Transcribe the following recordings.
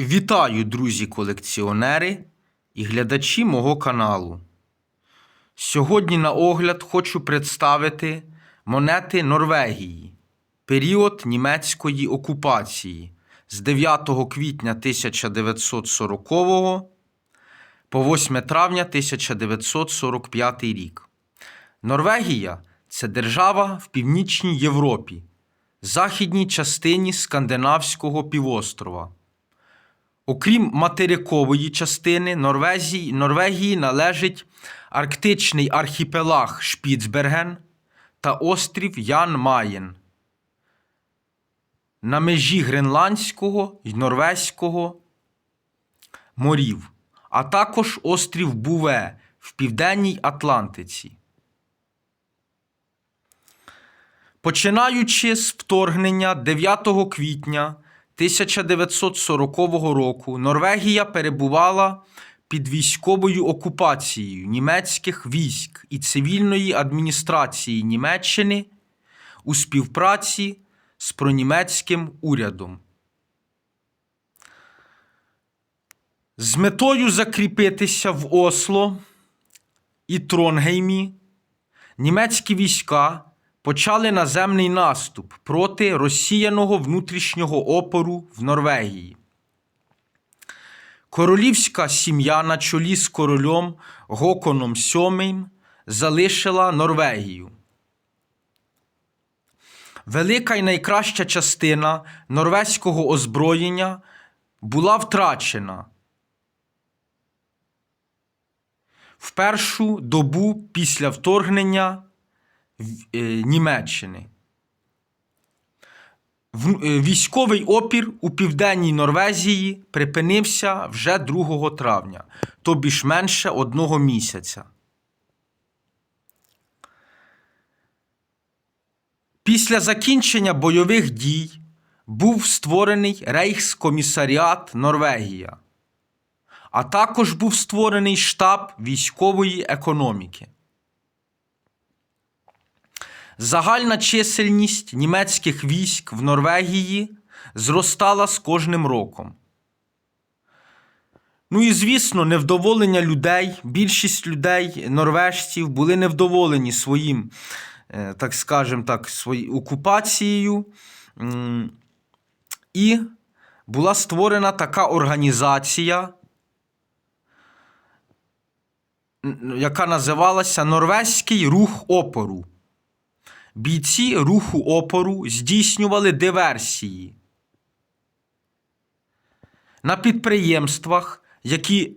Вітаю, друзі-колекціонери і глядачі мого каналу. Сьогодні на огляд хочу представити монети Норвегії, період німецької окупації з 9 квітня 1940 по 8 травня 1945 рік. Норвегія це держава в Північній Європі, західній частині Скандинавського півострова. Окрім материкової частини Норвезії, Норвегії належить арктичний архіпелаг Шпіцберген та острів Ян Маєн на межі Гренландського і Норвезького морів, а також острів Буве в Південній Атлантиці. Починаючи з вторгнення 9 квітня 1940 року Норвегія перебувала під військовою окупацією німецьких військ і цивільної адміністрації Німеччини у співпраці з пронімецьким урядом. З метою закріпитися в Осло і Тронгеймі німецькі війська почали наземний наступ проти розсіяного внутрішнього опору в Норвегії. Королівська сім'я на чолі з королем Гоконом VII залишила Норвегію. Велика і найкраща частина норвезького озброєння була втрачена в першу добу після вторгнення Німеччини. Е, Військовий опір у південній Норвезії припинився вже 2 травня, тобі ж менше одного місяця. Після закінчення бойових дій був створений Рейхскомісаріат Норвегія, а також був створений штаб військової економіки. Загальна чисельність німецьких військ в Норвегії зростала з кожним роком. Ну і звісно, невдоволення людей, більшість людей, норвежців, були невдоволені своїм, е, так скажем так, своєю окупацією. І була створена така організація, яка називалася Норвезький рух опору. Бійці руху опору здійснювали диверсії на підприємствах, які,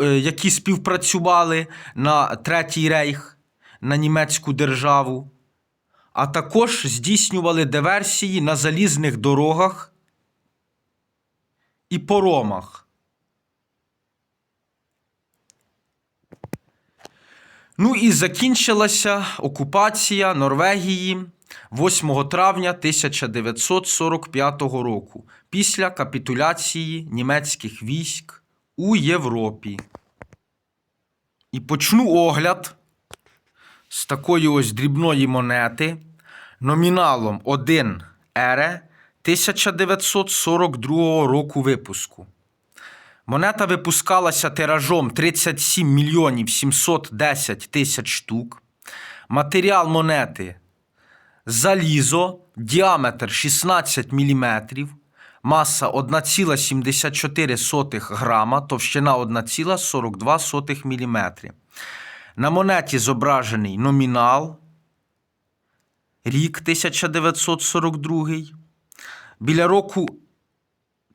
е, які співпрацювали на Третій рейх, на німецьку державу, а також здійснювали диверсії на залізних дорогах і поромах. Ну і закінчилася окупація Норвегії 8 травня 1945 року після капітуляції німецьких військ у Європі. І почну огляд з такої ось дрібної монети номіналом 1 ере 1942 року випуску. Монета випускалася тиражом 37 мільйонів 710 тисяч штук. Матеріал монети залізо, діаметр 16 мм, маса 1,74 грама, товщина 1,42 мм. На монеті зображений номінал, рік 1942. Біля року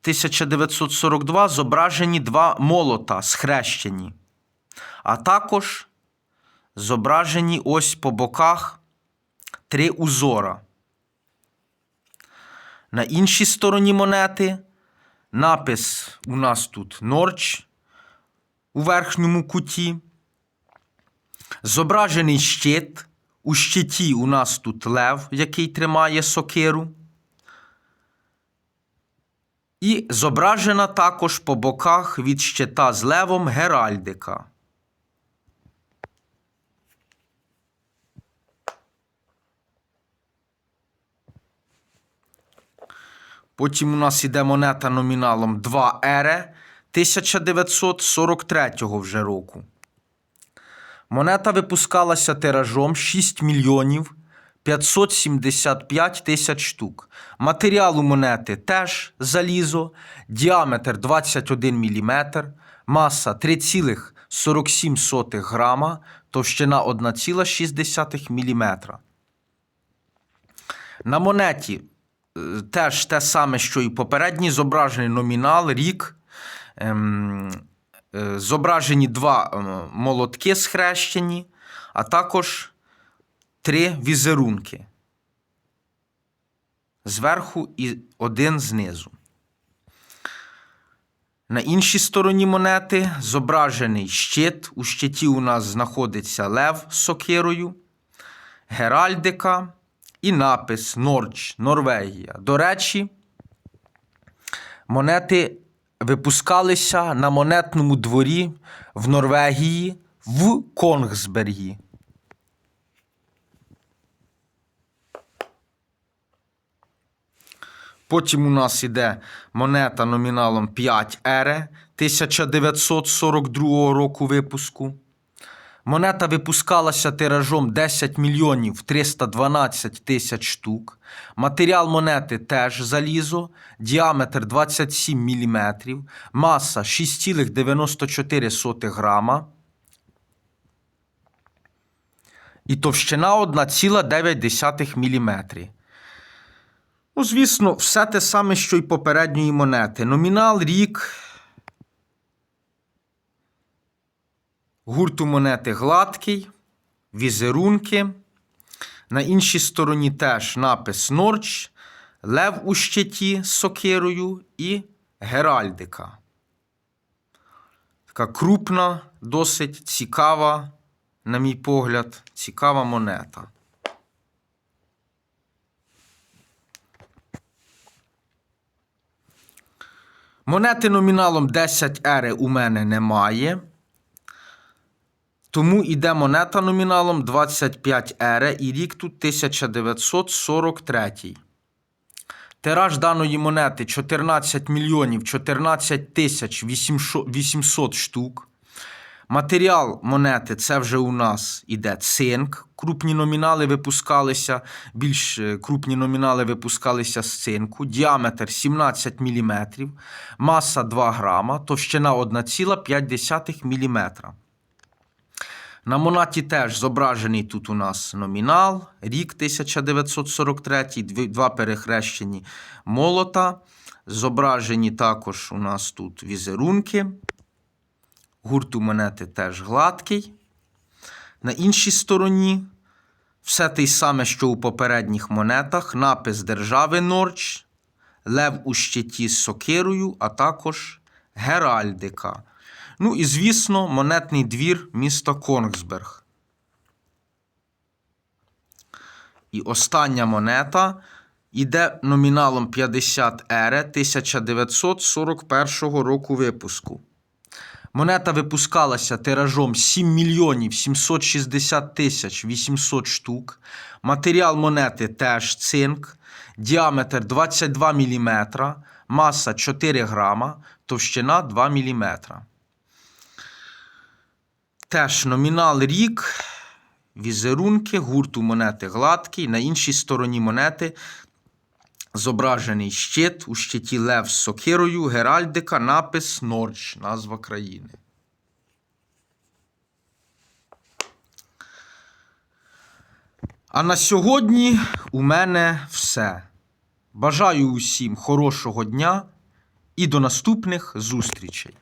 1942 зображені два молота схрещені, а також зображені ось по боках три узора. На іншій стороні монети напис у нас тут Норч у верхньому куті. Зображений щит. У щиті у нас тут лев, який тримає сокиру. І зображена також по боках від щита з левом Геральдика. Потім у нас іде монета номіналом 2 ере 1943 вже року. Монета випускалася тиражом 6 мільйонів 575 тисяч штук. Матеріал у монети теж залізо, діаметр 21 мм, маса 3,47 грама, товщина 1,6 мм. На монеті е, теж те саме, що і попередній, зображений номінал, рік. Ем, е, зображені два ем, молотки схрещені, а також три візерунки. Зверху і один знизу. На іншій стороні монети зображений щит. У щиті у нас знаходиться лев з сокирою, геральдика і напис Норч, Норвегія. До речі, монети випускалися на монетному дворі в Норвегії в Конгсбергі. Потім у нас іде монета номіналом 5 ере 1942 року випуску. Монета випускалася тиражом 10 мільйонів 312 тисяч штук. Матеріал монети теж залізо, діаметр 27 мм, маса 6,94 грама. І товщина 1,9 мм. Ну, звісно, все те саме, що й попередньої монети. Номінал, рік. Гурту монети гладкий, візерунки. На іншій стороні теж напис Норч, Лев у щиті з сокирою і Геральдика. Така крупна, досить цікава, на мій погляд, цікава монета. Монети номіналом 10 ери у мене немає. Тому йде монета номіналом 25 ере і рік тут 1943. Тираж даної монети 14 мільйонів 14 тисяч 800 штук. Матеріал монети це вже у нас іде цинк. Крупні номінали випускалися, більш е, крупні номінали випускалися з цинку. Діаметр 17 мм, маса 2 грама, товщина 1,5 мм. На монаті теж зображений тут у нас номінал, рік 1943, два перехрещені молота. Зображені також у нас тут візерунки. Гурт у монети теж гладкий. На іншій стороні все те саме, що у попередніх монетах. Напис держави Норч, Лев у щиті з сокирою, а також Геральдика. Ну і, звісно, монетний двір міста Конгсберг. І остання монета іде номіналом 50 ере 1941 року випуску. Монета випускалася тиражом 7 мільйонів 760 тисяч 800 штук. Матеріал монети теж цинк, діаметр 22 мм, маса 4 грама, товщина 2 мм. Теж номінал рік, візерунки, гурту монети гладкий. На іншій стороні монети зображений щит, у щиті лев з сокирою, геральдика, напис Норч, назва країни. А на сьогодні у мене все. Бажаю усім хорошого дня і до наступних зустрічей.